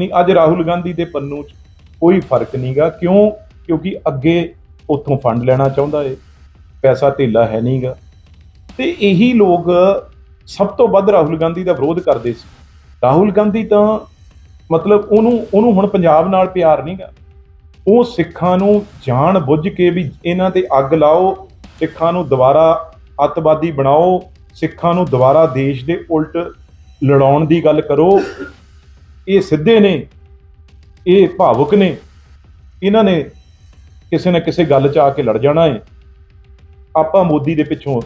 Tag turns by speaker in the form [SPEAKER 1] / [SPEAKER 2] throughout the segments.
[SPEAKER 1] ਨਹੀਂ, ਅੱਜ ਰਾਹੁਲ ਗਾਂਧੀ ਦੇ ਪੰਨੂ 'ਚ ਕੋਈ ਫ਼ਰਕ ਨਹੀਂਗਾ। ਕਿਉਂ? ਕਿਉਂਕਿ ਅੱਗੇ ਉੱਥੋਂ ਫੰਡ ਲੈਣਾ ਚਾਹੁੰਦਾ ਏ, ਪੈਸਾ ਧੇਲਾ ਹੈ ਨਹੀਂਗਾ। ਤੇ ਇਹੀ ਲੋਕ ਸਭ ਤੋਂ ਵੱਧ ਰਾਹੁਲ ਗਾਂਧੀ ਦਾ ਵਿਰੋਧ ਕਰਦੇ ਸੀ। ਰਾਹੁਲ ਗਾਂਧੀ ਤਾਂ ਮਤਲਬ ਉਹਨੂੰ ਉਹਨੂੰ ਹੁਣ ਪੰਜਾਬ ਨਾਲ ਪਿਆਰ ਨਹੀਂਗਾ। ਉਹ ਸਿੱਖਾਂ ਨੂੰ ਜਾਣ ਬੁੱਝ ਕੇ ਵੀ ਇਹਨਾਂ ਤੇ ਅੱਗ ਲਾਓ, ਸਿੱਖਾਂ ਨੂੰ ਦੁਬਾਰਾ ਅੱਤਵਾਦੀ ਬਣਾਓ, ਸਿੱਖਾਂ ਨੂੰ ਦੁਬਾਰਾ ਦੇਸ਼ ਦੇ ਉਲਟ ਲੜਾਉਣ ਦੀ ਗੱਲ ਕਰੋ ਇਹ ਸਿੱਧੇ ਨੇ, ਇਹ ਭਾਵੁਕ ਨੇ, ਇਹਨਾਂ ਨੇ ਕਿਸੇ ਨਾ ਕਿਸੇ ਗੱਲ 'ਚ ਆ ਕੇ ਲੜ ਜਾਣਾ ਹੈ ਆਪਾਂ ਮੋਦੀ ਦੇ ਪਿੱਛੋਂ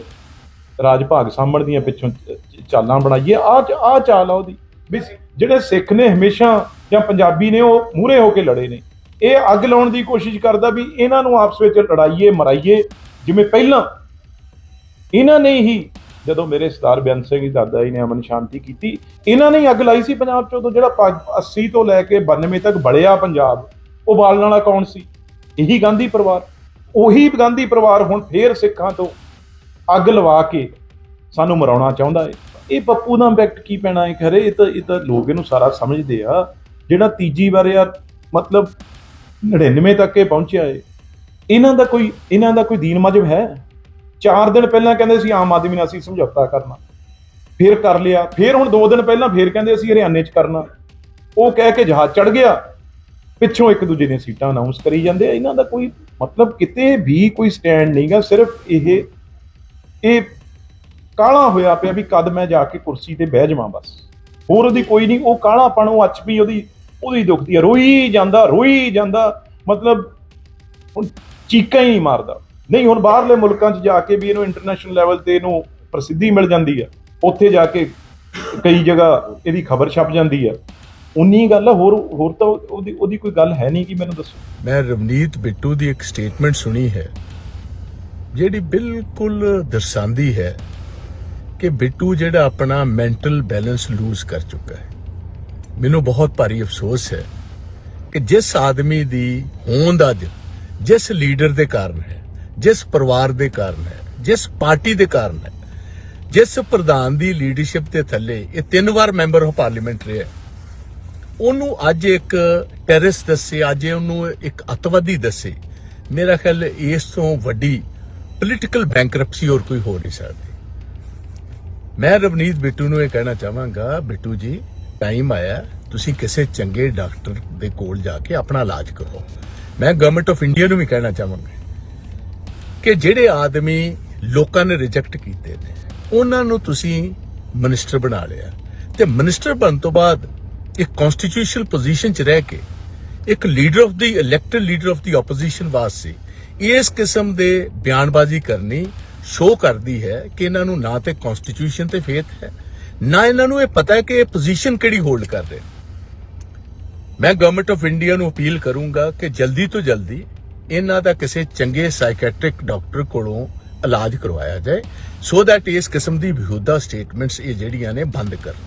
[SPEAKER 1] ਰਾਜ ਭਾਗ ਸਾਂਭਣ ਦੀਆਂ ਪਿੱਛੋਂ ਚਾਲਾਂ ਬਣਾਈਏ। ਆ ਆ ਚਾਲ ਆ ਉਹਦੀ। ਵੀ ਜਿਹੜੇ ਸਿੱਖ ਨੇ ਹਮੇਸ਼ਾ ਜਾਂ ਪੰਜਾਬੀ ਨੇ, ਉਹ ਮੂਹਰੇ ਹੋ ਕੇ ਲੜੇ ਨੇ। ਇਹ ਅੱਗ ਲਾਉਣ ਦੀ ਕੋਸ਼ਿਸ਼ ਕਰਦਾ ਵੀ ਇਹਨਾਂ ਨੂੰ ਆਪਸ ਵਿੱਚ ਲੜਾਈਏ, ਮਰਾਈਏ। ਜਿਵੇਂ ਪਹਿਲਾਂ ਇਹਨਾਂ ਨੇ ਹੀ ਜਦੋਂ ਮੇਰੇ ਸਰਦਾਰ ਬੇਅੰਤ ਸਿੰਘ ਜੀ ਦਾਦਾ ਜੀ ਨੇ ਅਮਨ ਸ਼ਾਂਤੀ ਕੀਤੀ, ਇਹਨਾਂ ਨੇ ਅੱਗ ਲਾਈ ਸੀ ਪੰਜਾਬ 'ਚ ਉਦੋਂ ਜਿਹੜਾ ਪਾ- 80 ਤੋਂ ਲੈ ਕੇ 92 ਤੱਕ ਬੜਿਆ ਪੰਜਾਬ ਉਹ ਬਾਲਣ ਵਾਲਾ ਕੌਣ ਸੀ? ਇਹੀ ਗਾਂਧੀ ਪਰਿਵਾਰ। ਉਹੀ ਗਾਂਧੀ ਪਰਿਵਾਰ ਹੁਣ ਫੇਰ ਸਿੱਖਾਂ ਤੋਂ ਅੱਗ ਲਵਾ ਕੇ ਸਾਨੂੰ ਮਰਾਉਣਾ ਚਾਹੁੰਦਾ ਹੈ। ਇਹ ਪੱਪੂ ਦਾ ਇੰਪੈਕਟ ਕੀ ਪੈਣਾ ਹੈ? ਖਰੇ ਇਹ ਤਾਂ ਇਹ ਤਾਂ ਲੋਕ ਇਹਨੂੰ ਸਾਰਾ ਸਮਝਦੇ ਆ। ਜਿਹੜਾ ਤੀਜੀ ਵਾਰ ਯਾਰ ਮਤਲਬ 99 ਤੱਕ ਇਹ ਪਹੁੰਚਿਆ ਏ ਇਹਨਾਂ ਦਾ ਕੋਈ ਇਹਨਾਂ ਦਾ ਕੋਈ ਦੀਨ ਮਜਬ ਹੈ? ਚਾਰ ਦਿਨ ਪਹਿਲਾਂ ਕਹਿੰਦੇ ਸੀ ਆਮ ਆਦਮੀ ਨਾਲ ਅਸੀਂ ਸਮਝੌਤਾ ਕਰਨਾ। ਫਿਰ ਕਰ ਲਿਆ। ਫਿਰ ਹੁਣ 2 ਦਿਨ ਪਹਿਲਾਂ ਫਿਰ ਕਹਿੰਦੇ ਅਸੀਂ ਹਰਿਆਣੇ 'ਚ ਕਰਨਾ। ਉਹ ਕਹਿ ਕੇ ਜਹਾਜ਼ ਚੜ ਗਿਆ। ਪਿੱਛੋਂ ਇੱਕ ਦੂਜੇ ਦੀਆਂ ਸੀਟਾਂ ਅਨਾਉਂਸ ਕਰੀ ਜਾਂਦੇ ਆ। ਇਹਨਾਂ ਦਾ ਕੋਈ ਮਤਲਬ ਕਿਤੇ ਵੀ ਕੋਈ ਸਟੈਂਡ ਨਹੀਂਗਾ ਸਿਰਫ ਇਹ ਇਹ ਕਾਲਾ ਹੋਇਆ ਪਿਆ ਵੀ ਕਦ ਮੈਂ ਜਾ ਕੇ ਕੁਰਸੀ ਤੇ ਬਹਿ ਜਾਵਾਂ ਬਸ। ਹੋਰ ਉਹਦੀ ਕੋਈ ਨਹੀਂ। ਉਹ ਕਾਲਾਪਣ, ਉਹ ਵੀ ਉਹਦੀ ਉਹਦੀ ਦੁਖਦੀ ਆ। ਰੋਈ ਜਾਂਦਾ ਰੋਈ ਜਾਂਦਾ। ਮਤਲਬ ਹੁਣ ਚੀਕਾਂ ਹੀ ਨਹੀਂ ਮਾਰਦਾ। ਨਹੀਂ, ਹੁਣ ਬਾਹਰਲੇ ਮੁਲਕਾਂ 'ਚ ਜਾ ਕੇ ਵੀ ਇਹਨੂੰ ਇੰਟਰਨੈਸ਼ਨਲ ਲੈਵਲ ਤੇ ਇਹਨੂੰ ਪ੍ਰਸਿੱਧੀ ਮਿਲ ਜਾਂਦੀ ਆ ਉੱਥੇ ਜਾ ਕੇ ਕਈ ਜਗ੍ਹਾ ਇਹਦੀ ਖਬਰ ਛਪ ਜਾਂਦੀ ਆ ਉਨੀ ਗੱਲ ਹੋਰ ਹੋਰ ਤਾਂ ਉਹਦੀ ਉਹਦੀ ਕੋਈ ਗੱਲ ਹੈ ਨਹੀਂ ਕਿ ਮੈਨੂੰ ਦੱਸੋ।
[SPEAKER 2] ਮੈਂ ਰਵਨੀਤ ਬਿੱਟੂ ਦੀ ਇੱਕ ਸਟੇਟਮੈਂਟ ਸੁਣੀ ਹੈ, ਜਿਹੜੀ ਬਿਲਕੁਲ ਦਰਸਾਉਂਦੀ ਹੈ ਕਿ ਬਿੱਟੂ ਜਿਹੜਾ ਆਪਣਾ ਮੈਂਟਲ ਬੈਲੈਂਸ ਲੂਜ਼ ਕਰ ਚੁੱਕਾ ਹੈ। ਮੈਨੂੰ ਬਹੁਤ ਭਾਰੀ ਅਫਸੋਸ ਹੈ ਕਿ ਜਿਸ ਆਦਮੀ ਦੀ ਹੋਂਦ ਅੱਜ, ਜਿਸ ਲੀਡਰ ਦੇ ਕਾਰਨ ਹੈ ਜਿਸ ਪਰਿਵਾਰ ਦੇ ਕਾਰਨ ਹੈ, ਜਿਸ ਪਾਰਟੀ ਦੇ ਕਾਰਨ ਹੈ, ਜਿਸ ਪ੍ਰਧਾਨ ਦੀ ਲੀਡਰਸ਼ਿਪ ਦੇ ਥੱਲੇ ਇਹ ਤਿੰਨ ਵਾਰ ਮੈਂਬਰ ਆਫ ਪਾਰਲੀਮੈਂਟ ਰਿਹਾ ਉਹਨੂੰ ਅੱਜ ਇੱਕ ਟੈਰਰਿਸਟ ਦੱਸੇ, ਅੱਜ ਉਹਨੂੰ ਇੱਕ ਅਤਵਾਦੀ ਦੱਸੇ। ਮੇਰਾ ਖਿਆਲ ਇਸ ਤੋਂ ਵੱਡੀ ਪੋਲੀਟੀਕਲ ਬੈਂਕਰਪਸੀ ਹੋਰ ਕੋਈ ਹੋ ਨਹੀਂ ਸਕਦੀ। ਮੈਂ ਰਵਨੀਤ ਬਿੱਟੂ ਨੂੰ ਇਹ ਕਹਿਣਾ ਚਾਹਾਂਗਾ, ਬਿੱਟੂ ਜੀ ਟਾਈਮ ਆਇਆ, ਤੁਸੀਂ ਕਿਸੇ ਚੰਗੇ ਡਾਕਟਰ ਦੇ ਕੋਲ ਜਾ ਕੇ ਆਪਣਾ ਇਲਾਜ ਕਰੋ। ਮੈਂ ਗਵਰਨਮੈਂਟ ਆਫ ਇੰਡੀਆ ਨੂੰ ਵੀ ਕਹਿਣਾ ਚਾਹਾਂਗਾ। ਕਿ ਜਿਹੜੇ ਆਦਮੀ ਲੋਕਾਂ ਨੇ ਰਿਜੈਕਟ ਕੀਤੇ ਨੇ, ਉਹਨਾਂ ਨੂੰ ਤੁਸੀਂ ਮਿਨਿਸਟਰ ਬਣਾ ਲਿਆ। ਤੇ ਮਿਨਿਸਟਰ ਬਣਨ ਤੋਂ ਬਾਅਦ ਇੱਕ ਕਨਸਟੀਟਿਊਸ਼ਨਲ ਪੋਜੀਸ਼ਨ 'ਚ ਰਹਿ ਕੇ ਇੱਕ leader of the elected leader of the opposition ਵਾਸਤੇ ਇਸ ਕਿਸਮ ਦੇ ਬਿਆਨਬਾਜ਼ੀ ਕਰਨੀ ਸ਼ੋਅ ਕਰਦੀ ਹੈ ਕਿ ਇਹਨਾਂ ਨੂੰ ਨਾ ਤੇ ਕਨਸਟੀਟਿਊਸ਼ਨ ਤੇ ਫੇਥ ਹੈ, ਨਾ ਇਹਨਾਂ ਨੂੰ ਇਹ ਪਤਾ ਹੈ ਕਿ ਇਹ ਪੋਜੀਸ਼ਨ ਕਿਹੜੀ ਹੋਲਡ ਕਰ ਰਹੇ ਮੈਂ ਗਵਰਨਮੈਂਟ ਆਫ ਇੰਡੀਆ ਨੂੰ ਅਪੀਲ ਕਰੂੰਗਾ ਕਿ ਜਲਦੀ ਤੋਂ ਜਲਦੀ ਇਹਨਾਂ ਦਾ ਕਿਸੇ ਚੰਗੇ ਸਾਈਕੈਟ੍ਰਿਕ ਡਾਕਟਰ ਕੋਲੋਂ ਇਲਾਜ ਕਰਵਾਇਆ ਜਾਏ ਸੋ ਦੈਟ ਇਸ ਕਿਸਮ ਦੀ ਵਿਹੁਦਾ ਸਟੇਟਮੈਂਟਸ ਇਹ ਜਿਹੜੀਆਂ ਨੇ ਬੰਦ ਕਰਨ